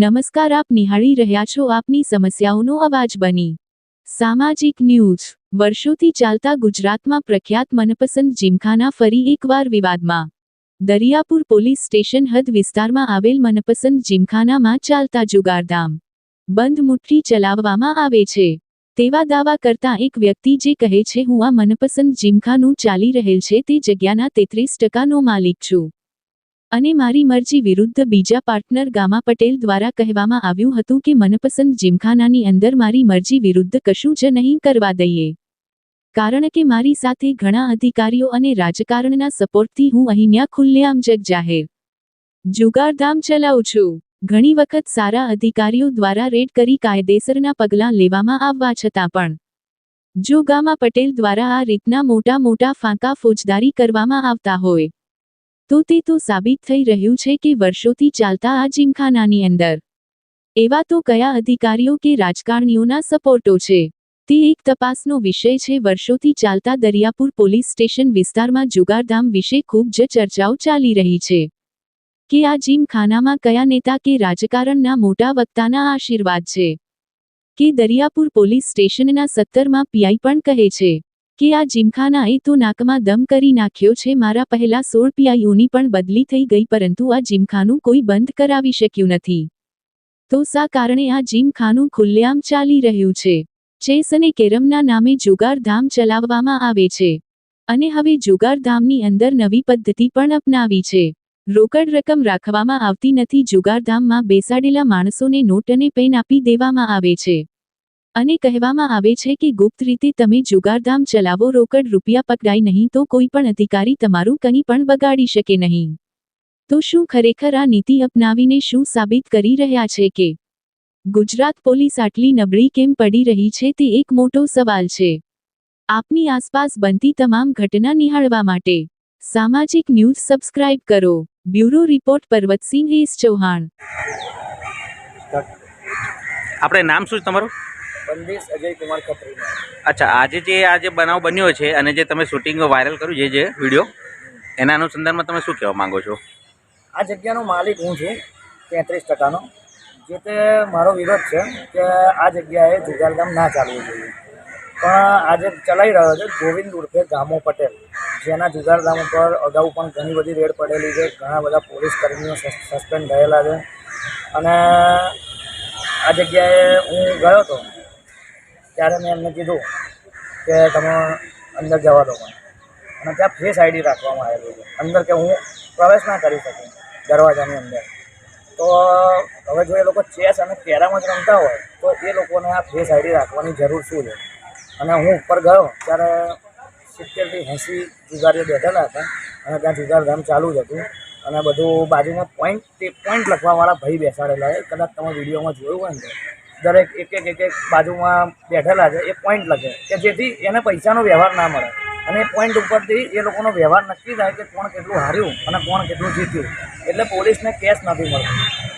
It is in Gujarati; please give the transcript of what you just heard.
નમસ્કાર, આપ નિહાળી રહ્યા છો આપની સમસ્યાઓનો અવાજ બની. સામાજિક ન્યૂઝ. વર્ષોથી ચાલતા ગુજરાતમાં પ્રખ્યાત મનપસંદ જીમખાના ફરી એકવાર વિવાદમાં. દરિયાપુર પોલીસ સ્ટેશન હદ વિસ્તારમાં આવેલ મનપસંદ જીમખાનામાં ચાલતા જુગારધામ. બંધ મુઠ્ઠી ચલાવવામાં આવે છે. તેવા દાવા કરતા એક વ્યક્તિ જે કહે છે, હું આ મનપસંદ જીમખાનું ચાલી રહેલ છે, તે જગ્યાના તેત્રીસ ટકાનો માલિક છું. અને મારી મરજી વિરુદ્ધ બીજા પાર્ટનર ગામા પટેલ દ્વારા કહેવામાં આવ્યું હતું કે મનપસંદ જીમખાનાની અંદર મારી મરજી વિરુદ્ધ કશું જ નહીં કરવા દઈએ. કારણ કે મારી સાથે ઘણા અધિકારીઓ અને રાજકારણના સપોર્ટથી હું અહીંયા ખુલ્લેઆમ જગ જાહેર. જુગારધામ ચલાવું છું. ઘણી વખત સારા અધિકારીઓ દ્વારા રેડ કરી કાયદેસરના પગલાં લેવામાં આવવા છતાં પણ. જો ગામા પટેલ દ્વારા આ રીતના મોટા મોટા ફાંકા ફોજદારી કરવામાં આવતા હોય તો તે તો સાબિત થઈ રહ્યું છે કે વર્ષોથી ચાલતા આ જીમખાનાની અંદર. એવા તો કયા અધિકારીઓ કે રાજકારણીઓના સપોર્ટો છે? તે એક તપાસનો વિષય છે. વર્ષોથી ચાલતા દરિયાપુર પોલીસ સ્ટેશન વિસ્તારમાં જુગારધામ વિશે ખૂબ જ ચર્ચાઓ ચાલી રહી છે. કે આ જીમખાનામાં કયા નેતા કે રાજકારણના મોટા વક્તાના આશીર્વાદ છે? કે દરિયાપુર પોલીસ સ્ટેશનના સત્તરમાં પીઆઈ પણ કહે છે? કે આ જીમખાનાએ તો નાકમાં દમ કરી નાખ્યો છે, મારા પહેલા સોળ પીઆઈઓની પણ બદલી થઈ ગઈ, પરંતુ આ જીમખાનું કોઈ બંધ કરાવી શક્યું નથી. તો સા કારણે આ જીમખાનું ખુલ્લેઆમ ચાલી રહ્યું છે? ચેસ અને કેરમના નામે જુગારધામ ચલાવવામાં આવે છે. અને હવે જુગારધામની અંદર નવી પદ્ધતિ પણ અપનાવી છે. રોકડ રકમ રાખવામાં આવતી નથી, જુગારધામમાં બેસાડેલા માણસોને નોટ અને પેન આપી દેવામાં આવે છે. અને કહેવામાં આવે છે કે ગુપ્ત રીતે તમે જુગારધામ ચલાવો, રોકડ રૂપિયા પકડાય નહીં તો કોઈ પણ અધિકારી તમારું કંઈ પણ બગાડી શકે નહીં. તો શું ખરેખર આ નીતિ અપનાવીને શું સાબિત કરી રહ્યા છે કે ગુજરાત પોલીસ આટલી નબળી કેમ પડી રહી છે તે એક મોટો સવાલ છે. આપની આસપાસ બનતી તમામ ઘટના નિહાળવા માટે સામાજિક ન્યૂઝ સબસ્ક્રાઇબ કરો. Bureau report Parvatsinh S Chauhan. આપણે નામ શું તમારું? બંદીશ અજય કુમાર ખત્રી અચ્છા આજે જે આ જે બનાવ બન્યો છે અને જે તમે શૂટિંગ વાયરલ કર્યું છે જે વીડિયો એના અનુસંધાનમાં તમે શું કહેવા માંગો છો? આ જગ્યાનો માલિક હું છું તેત્રીસ ટકાનો. જે તે મારો વિરોધ છે કે આ જગ્યાએ જુગારધામ ના ચાલવું જોઈએ. પણ આજે ચલાવી રહ્યો છે ગોવિંદ ઉર્ફે ગામો પટેલ જેના જુગારધામ ઉપર અગાઉ પણ ઘણી બધી રેડ પડેલી છે ઘણા બધા પોલીસ કર્મીઓ સસ- સસ્પેન્ડ થયેલા છે. અને આ જગ્યાએ હું ગયો હતો ત્યારે મેં એમને કીધું કે તમે અંદર જવા દો મને. અને ત્યાં ફેસ આઈડી રાખવામાં આવેલું છે. અંદર કે હું પ્રવેશ ના કરી શકું દરવાજાની અંદર. તો હવે જો એ લોકો ચેસ અને કેરામાં જ રમતા હોય, તો એ લોકોને આ ફેસ આઈડી રાખવાની જરૂર શું છે? અને હું ઉપર ગયો ત્યારે સિત્તેરથી એંસી જુગારીઓ બેઠેલા હતા. અને ત્યાં જુગારધામ ચાલુ જ હતું. અને બધું બાજુમાં પોઈન્ટ તે પોઈન્ટ લખવાવાળા ભાઈ બેસાડેલા છે. કદાચ તમે વિડીયોમાં જોયું હોય ને દરેક એક એક એક એક બાજુમાં બેઠેલા છે, એ પોઈન્ટ લખે કે જેથી એને પૈસાનો વ્યવહાર ના મળે. અને એ પોઈન્ટ ઉપરથી એ લોકોનો વ્યવહાર નક્કી થાય કે કોણ કેટલું હાર્યું અને કોણ કેટલું જીત્યું. એટલે પોલીસને કેસ નથી મળતો.